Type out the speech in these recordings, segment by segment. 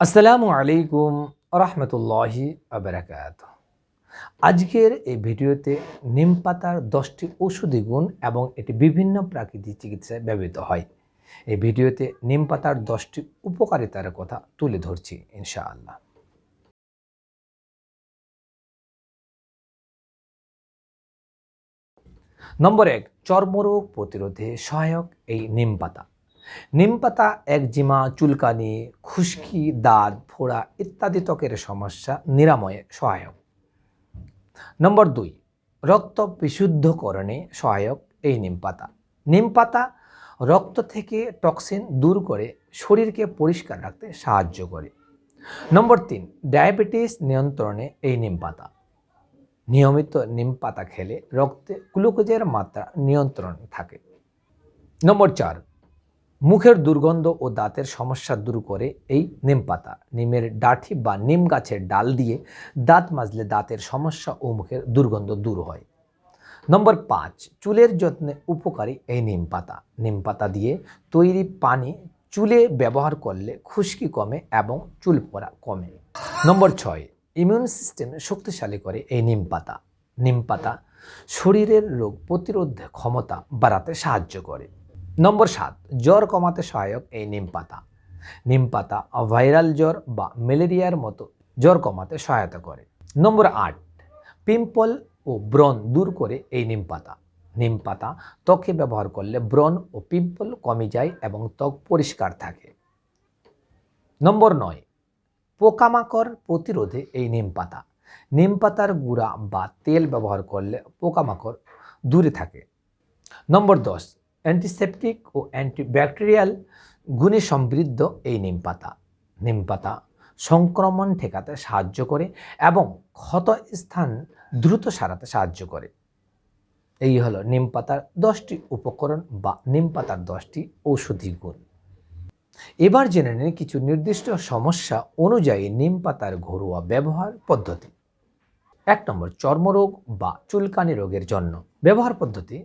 আসসালামু আলাইকুম রহমতুল্লাহি আবরাকাত আজকের এই ভিডিওতে নিম পাতার দশটি ঔষধি গুণ এবং এটি বিভিন্ন প্রাকৃতিক চিকিৎসায় ব্যবহৃত হয়। এই ভিডিওতে নিম পাতার দশটি উপকারিতার কথা তুলে ধরছি, ইনশাআল্লাহ। নম্বর এক, চর্মরোগ প্রতিরোধে সহায়ক এই নিম পাতা। নিম পাতা একজিমা, চুলকানি, খুশকি, দাঁত, ফোড়া ইত্যাদি ত্বকের সমস্যা নিরাময়ে সহায়ক। নম্বর দুই, রক্ত বিশুদ্ধকরণে সহায়ক এই নিমপাতা। নিমপাতা রক্ত থেকে টক্সিন দূর করে শরীরকে পরিষ্কার রাখতে সাহায্য করে। নম্বর তিন, ডায়াবেটিস নিয়ন্ত্রণে এই নিমপাতা। নিয়মিত নিমপাতা খেলে রক্তে গ্লুকোজের মাত্রা নিয়ন্ত্রণ থাকে। নম্বর চার মুখের দুর্গন্ধ ও দাঁতের সমস্যা দূর করে এই নিম পাতা। নিমের ডাঠি বা নিম গাছের ডাল দিয়ে দাঁত মাজলে দাঁতের সমস্যা ও মুখের দুর্গন্ধ দূর হয়। নম্বর পাঁচ, চুলের যত্নে উপকারী এই নিম পাতা। নিম পাতা দিয়ে তৈরি পানি চুলে ব্যবহার করলে খুশকি কমে এবং চুল পড়া কমে। নম্বর ছয়, ইমিউন সিস্টেম শক্তিশালী করে এই নিম পাতা। নিম পাতা শরীরের রোগ প্রতিরোধ ক্ষমতা বাড়াতে সাহায্য করে। নম্বর সাত, জ্বর কমাতে সহায়ক এই নিম পাতা। নিম পাতা ভাইরাল জ্বর বা ম্যালেরিয়ার মতো জ্বর কমাতে সহায়তা করে। নম্বর আট পিম্পল ও ব্রণ দূর করে এই নিম পাতা। নিম পাতা ত্বকে ব্যবহার করলে ব্রণ ও পিম্পল কমে যায় এবং ত্বক পরিষ্কার থাকে। নম্বর নয়, পোকামাকড় প্রতিরোধে এই নিম পাতা। নিম পাতার গুঁড়া বা তেল ব্যবহার করলে পোকামাকড় দূরে থাকে। নম্বর দশ অ্যান্টিসেপটিক ও অ্যান্টিব্যাকটেরিয়াল গুণে সমৃদ্ধ এই নিম পাতা। নিম পাতা সংক্রমণ ঠেকাতে সাহায্য করে এবং ক্ষত স্থান দ্রুত সারাতে সাহায্য করে। এই হলো নিম পাতার দশটি উপকরণ বা নিম পাতার দশটি ঔষধি গুণ। এবার জেনে নিন কিছু নির্দিষ্ট সমস্যা অনুযায়ী নিম পাতার ঘরোয়া ব্যবহার পদ্ধতি। এক নম্বর চর্মরোগ বা চুলকানি রোগের জন্য। ব্যবহার পদ্ধতি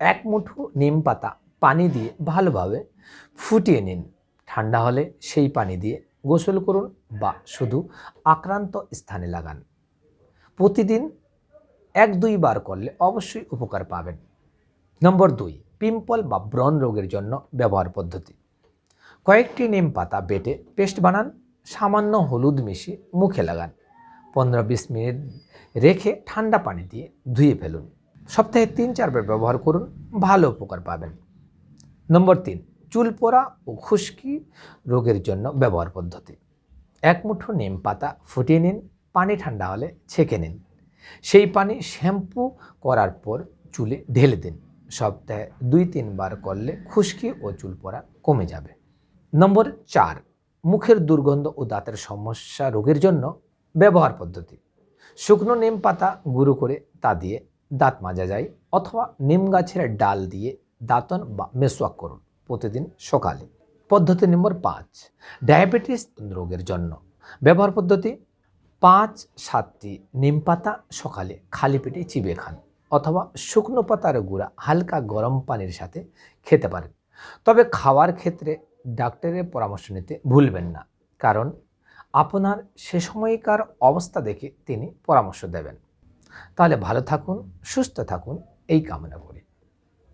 এক মুঠো নিম পাতা পানি দিয়ে ভালোভাবে ফুটিয়ে নিন। ঠান্ডা হলে সেই পানি দিয়ে গোসল করুন বা শুধু আক্রান্ত স্থানে লাগান। প্রতিদিন এক দুইবার করলে অবশ্যই উপকার পাবেন। নম্বর দুই, পিম্পল বা ব্রণ রোগের জন্য ব্যবহার পদ্ধতি। কয়েকটি নিম পাতা বেটে পেস্ট বানান, সামান্য হলুদ মিশিয়ে মুখে লাগান। পনেরো বিশ মিনিট রেখে ঠান্ডা পানি দিয়ে ধুয়ে ফেলুন। সপ্তাহে তিন চারবার ব্যবহার করুন, ভালো উপকার পাবেন। নম্বর তিন, চুল পোড়া ও খুশকি রোগের জন্য ব্যবহার পদ্ধতি। এক মুঠো নিম পাতা ফুটিয়ে নিন, পানি ঠান্ডা হলে ছেঁকে নিন। সেই পানি শ্যাম্পু করার পর চুলে ঢেলে দিন। সপ্তাহে দুই তিনবার করলে খুশকি ও চুল পড়া কমে যাবে। নম্বর চার, মুখের দুর্গন্ধ ও দাঁতের সমস্যা রোগের জন্য ব্যবহার পদ্ধতি। শুকনো নিম পাতা গুঁড়ো করে তা দিয়ে দাঁত মাজা যায় অথবা নিম গাছের ডাল দিয়ে দাঁতন বা মেসওয়াক করুন প্রতিদিন সকালে। পদ্ধতি নম্বর পাঁচ, ডায়াবেটিস রোগের জন্য। ব্যবহার পদ্ধতি, পাঁচ সাতটি নিম পাতা সকালে খালি পেটে চিবিয়ে খান অথবা শুকনো পাতার গুঁড়া হালকা গরম পানির সাথে খেতে পারেন। তবে খাওয়ার ক্ষেত্রে ডাক্তারের পরামর্শ নিতে ভুলবেন না। কারণ, আপনার সে সময়কার অবস্থা দেখে তিনি পরামর্শ দেবেন। তাহলে ভালো থাকুন সুস্থ থাকুন এই কামনা করি।